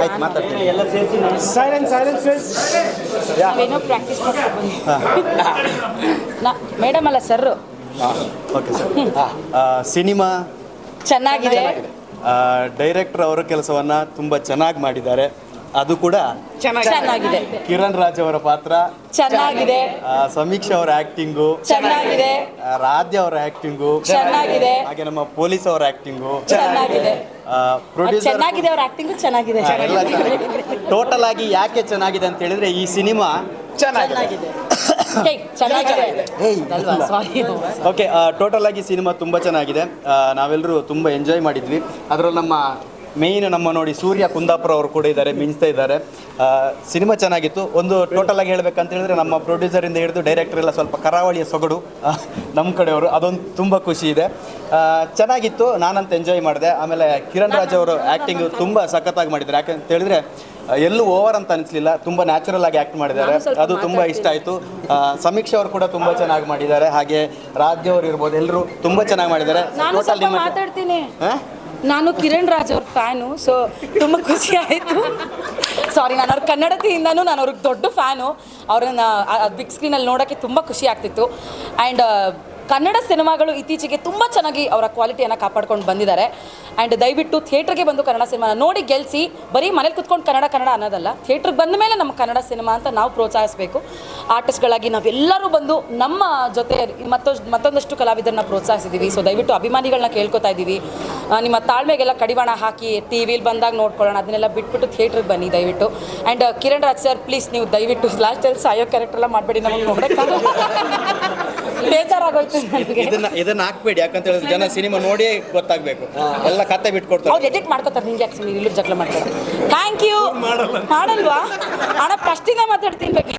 ಆಯ್ತು ಮಾತಾಡ್ತೀನಿ ಎಲ್ಲ ಸೇರಿಸಿ ಸೈಲೆನ್ಸ್ ಸೈಲೆನ್ಸ್ ಏನೋ ಪ್ರಾಕ್ಟೀಸ್ ನಾ ಮೇಡಮ್ ಅಲ್ಲ ಸರ್ ಓಕೆ ಸರ್ ಸಿನಿಮಾ ಚೆನ್ನಾಗಿದೆ. ಡೈರೆಕ್ಟರ್ ಅವರ ಕೆಲಸವನ್ನ ತುಂಬ ಚೆನ್ನಾಗಿ ಮಾಡಿದ್ದಾರೆ. ಅದು ಕೂಡ ಚೆನ್ನಾಗಿದೆ. ಕಿರಣ್ ರಾಜ್ ಅವರ ಪಾತ್ರ. ಚೆನ್ನಾಗಿದೆ. ಸಮೀಕ್ಷಾ ಅವರ ಆಕ್ಟಿಂಗು ಚೆನ್ನಾಗಿದೆ. ರಾಧ್ಯ ಅವರ ಆಕ್ಟಿಂಗು ಚೆನ್ನಾಗಿದೆ. ಹಾಗೆ ನಮ್ಮ ಪೊಲೀಸ್ ಅವರ ಆಕ್ಟಿಂಗು ಚೆನ್ನಾಗಿದೆ. ಪ್ರೊಡ್ಯೂಸರ್ ಚೆನ್ನಾಗಿದೆ ಅವರ ಆಕ್ಟಿಂಗು ಚೆನ್ನಾಗಿದೆ. ಟೋಟಲ್ ಆಗಿ ಯಾಕೆ ಚೆನ್ನಾಗಿದೆ ಅಂತ ಹೇಳಿದ್ರೆ ಈ ಸಿನಿಮಾ ಚೆನ್ನಾಗಿದೆ. ಹೇ, ಚೆನ್ನಾಗಿದೆ. ಅಲ್ವಾ? ಸಾರಿ ಓಕೆ ಟೋಟಲ್ ಆಗಿ ಸಿನಿಮಾ ತುಂಬಾ ಚೆನ್ನಾಗಿದೆ. ನಾವೆಲ್ಲರೂ ತುಂಬಾ ಎಂಜಾಯ್ ಮಾಡಿದ್ವಿ. ಅದರಲ್ಲಿ ನಮ್ಮ ಮೇಯ್ನ್ ನಮ್ಮ ನೋಡಿ ಸೂರ್ಯ ಕುಂದಾಪುರ ಅವರು ಕೂಡ ಇದ್ದಾರೆ ಮಿಂಚ್ತಾ ಇದ್ದಾರೆ. ಸಿನಿಮಾ ಚೆನ್ನಾಗಿತ್ತು. ಒಂದು ಟೋಟಲ್ ಆಗಿ ಹೇಳ್ಬೇಕಂತ ಹೇಳಿದ್ರೆ ನಮ್ಮ ಪ್ರೊಡ್ಯೂಸರಿಂದ ಹಿಡಿದು ಡೈರೆಕ್ಟರ್ ಎಲ್ಲ ಸ್ವಲ್ಪ ಕರಾವಳಿಯ ಸೊಗಡು ನಮ್ಮ ಕಡೆಯವರು. ಅದೊಂದು ತುಂಬ ಖುಷಿ ಇದೆ. ಚೆನ್ನಾಗಿತ್ತು. ನಾನಂತ ಎಂಜಾಯ್ ಮಾಡಿದೆ. ಆಮೇಲೆ ಕಿರಣ್ ರಾಜ್ ಅವರು ಆಕ್ಟಿಂಗ್ ತುಂಬ ಸಖತ್ತಾಗಿ ಮಾಡಿದ್ದಾರೆ. ಯಾಕಂತ ಹೇಳಿದ್ರೆ ಎಲ್ಲೂ ಓವರ್ ಅಂತ ಅನಿಸ್ಲಿಲ್ಲ. ತುಂಬ ನ್ಯಾಚುರಲ್ ಆಗಿ ಆ್ಯಕ್ಟ್ ಮಾಡಿದ್ದಾರೆ. ಅದು ತುಂಬ ಇಷ್ಟ ಆಯಿತು. ಸಮೀಕ್ಷೆ ಅವರು ಕೂಡ ತುಂಬ ಚೆನ್ನಾಗಿ ಮಾಡಿದ್ದಾರೆ. ಹಾಗೆ ರಾಜ್ಯ ಅವರು ಇರ್ಬೋದು ಎಲ್ಲರೂ ತುಂಬ ಚೆನ್ನಾಗಿ ಮಾಡಿದ್ದಾರೆ. ಟೋಟಲ್ ನಿಮ್ಮ-? ನಾನು ಕಿರಣ್ ರಾಜ್ ಅವ್ರ ಫ್ಯಾನು ಸೊ ತುಂಬ ಖುಷಿ ಆಯಿತು. ಸಾರಿ ನಾನು ಅವ್ರ ಕನ್ನಡತಿಯಿಂದನೂ ನಾನು ಅವ್ರಿಗೆ ದೊಡ್ಡ ಫ್ಯಾನು. ಅವ್ರನ್ನ ಬಿಗ್ ಸ್ಕ್ರೀನಲ್ಲಿ ನೋಡೋಕ್ಕೆ ತುಂಬ ಖುಷಿ ಆಗ್ತಿತ್ತು. ಆ್ಯಂಡ್ ಕನ್ನಡ ಸಿನಿಮಾಗಳು ಇತ್ತೀಚೆಗೆ ತುಂಬ ಚೆನ್ನಾಗಿ ಅವರ ಕ್ವಾಲಿಟಿಯನ್ನು ಕಾಪಾಡ್ಕೊಂಡು ಬಂದಿದ್ದಾರೆ. ಆ್ಯಂಡ್ ದಯವಿಟ್ಟು ಥಿಯೇಟ್ರಿಗೆ ಬಂದು ಕನ್ನಡ ಸಿನಿಮಾನ ನೋಡಿ ಗೆಲ್ಲಿಸಿ ಬರೀ ಮನೇಲಿ ಕುತ್ಕೊಂಡು ಕನ್ನಡ ಕನ್ನಡ ಅನ್ನೋದಲ್ಲ, ಥಿಯೇಟ್ರಿಗೆ ಬಂದ ಮೇಲೆ ನಮ್ಮ ಕನ್ನಡ ಸಿನಿಮಾ ಅಂತ ನಾವು ಪ್ರೋತ್ಸಾಹಿಸಬೇಕು. ಆರ್ಟಿಸ್ಟ್ಗಳಾಗಿ ನಾವೆಲ್ಲರೂ ಬಂದು ನಮ್ಮ ಜೊತೆ ಮತ್ತೊ, ಮತ್ತೊಂದಷ್ಟು ಕಲಾವಿದರನ್ನ ಪ್ರೋತ್ಸಾಹಿಸಿದ್ದೀವಿ ಸೊ ದಯವಿಟ್ಟು ಅಭಿಮಾನಿಗಳನ್ನ ಕೇಳ್ಕೊತಾ ಇದ್ದೀವಿ ನಿಮ್ಮ ತಾಳ್ಮೆಗೆಲ್ಲ ಕಡಿವಾಣ ಹಾಕಿ, ಟಿ ವಿಲಿ ಬಂದಾಗ ನೋಡ್ಕೊಳ್ಳೋಣ, ಅದನ್ನೆಲ್ಲ ಬಿಟ್ಬಿಟ್ಟು ಥಿಯೇಟ್ರಿಗೆ ಬನ್ನಿ ದಯವಿಟ್ಟು. And Kiran Raj sir please ನೀವು ದಯವಿಟ್ಟು ಲಾಸ್ಟಲ್ಲಿ ಸಾಯೋ ಕ್ಯಾರೆಕ್ಟರ್ ಎಲ್ಲ ಮಾಡಬೇಡಿ ನಮಗೆ ನೋಡೋಕ್ಕಾಗಲ್ಲ ಬೇಜಾರಾಗೋಯ್ತು ನನಗೆ. ಇದನ್ನ ಇದನ್ನ ಹಾಕ್ಬೇಡಿ ಯಾಕಂತ ಹೇಳಿದ್ರೆ ಜನ ಸಿನಿಮಾ ನೋಡಿ ಗೊತ್ತಾಗ್ಬೇಕು. ಎಲ್ಲ ಕತೆ ಬಿಟ್ಕೊಡ್ತಾರೆ. ಅವ್ರು ಎಡಿಟ್ ಮಾಡ್ಕೋತಾರೆ ನಿಂಗೆ ಯಾಕೆ ಸುಮ್ಮನೆ ಇಲ್ಲೂ ಜಗಳ ಮಾಡ್ತಾರೆ? ಥ್ಯಾಂಕ್ ಯು ಮಾಡಲ್ವಾ? ಅಣ್ಣ ಫಸ್ಟಿಂದ ಮಾತಾಡ್ತೀನಿ ಬೇಕು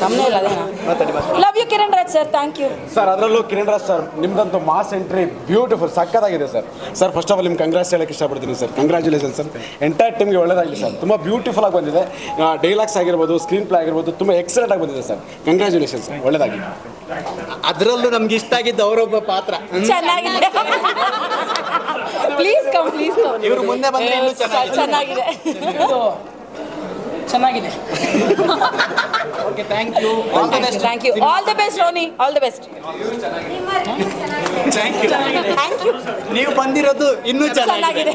ನಮ್ಮನೇ ಇಲ್ಲ ಅದೇನಾ? Love you Kiran Raj sir thank you sir ಅದರಲ್ಲೂ ಕಿರಣ್ ರಾಜ್ ಸರ್ ನಿಮ್ದಂತೂ ಮಾಸ್ ಎಂಟ್ರಿ ಬ್ಯೂಟಿಫುಲ್ ಸಕ್ಕತ್ತಾಗಿದೆ sir sir first of all ನಿಮ್ಗೆ ಕಂಗ್ರಾಸ್ ಹೇಳಕ್ಕೆ ಇಷ್ಟಪಡ್ತೀನಿ ಸರ್ ಕಂಗ್ರ್ಯಾಚುಲೇಷನ್ ಸರ್ ಎಂಟೈರ್ ಟೀಮ್ಗೆ ಒಳ್ಳೇದಾಗಲಿ ಸರ್ ತುಂಬ ಬ್ಯೂಟಿಫುಲ್ ಆಗಿ ಬಂದಿದೆ. ಡೈಲಾಗ್ಸ್ ಆಗಿರ್ಬೋದು ಸ್ಕ್ರೀನ್ ಪ್ಲೇ ಆಗಿರ್ಬೋದು ತುಂಬ ಎಕ್ಸಲೆಂಟ್ ಆಗಿ ಬಂದಿದೆ ಸರ್ ಕಂಗ್ರ್ಯಾಚುಲೇಷನ್ ಸರ್ ಒಳ್ಳೇದಾಗಿ ಅದರಲ್ಲೂ ನಮ್ಗೆ ಇಷ್ಟ ಆಗಿದ್ದು ಅವರೊಬ್ಬ ಪಾತ್ರ. ಚೆನ್ನಾಗಿದೆ. ಪ್ಲೀಸ್ ಕಮ್ ಪ್ಲೀಸ್ ಕಮ್ ಇವ್ರು ಮುಂದೆ ಬಂದ್ರೆ ಇನ್ನೂ ಚೆನ್ನಾಗಿದೆ. ಚೆನ್ನಾಗಿದೆ. Okay thank you all the best thank you all the best Ronny all the best thank you thank you ನೀವು ಬಂದಿರೋದು ಇನ್ನೂ ಚೆನ್ನಾಗಿದೆ. ಚೆನ್ನಾಗಿದೆ.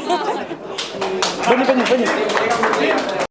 ಬನ್ನಿ ಬನ್ನಿ ಬನ್ನಿ.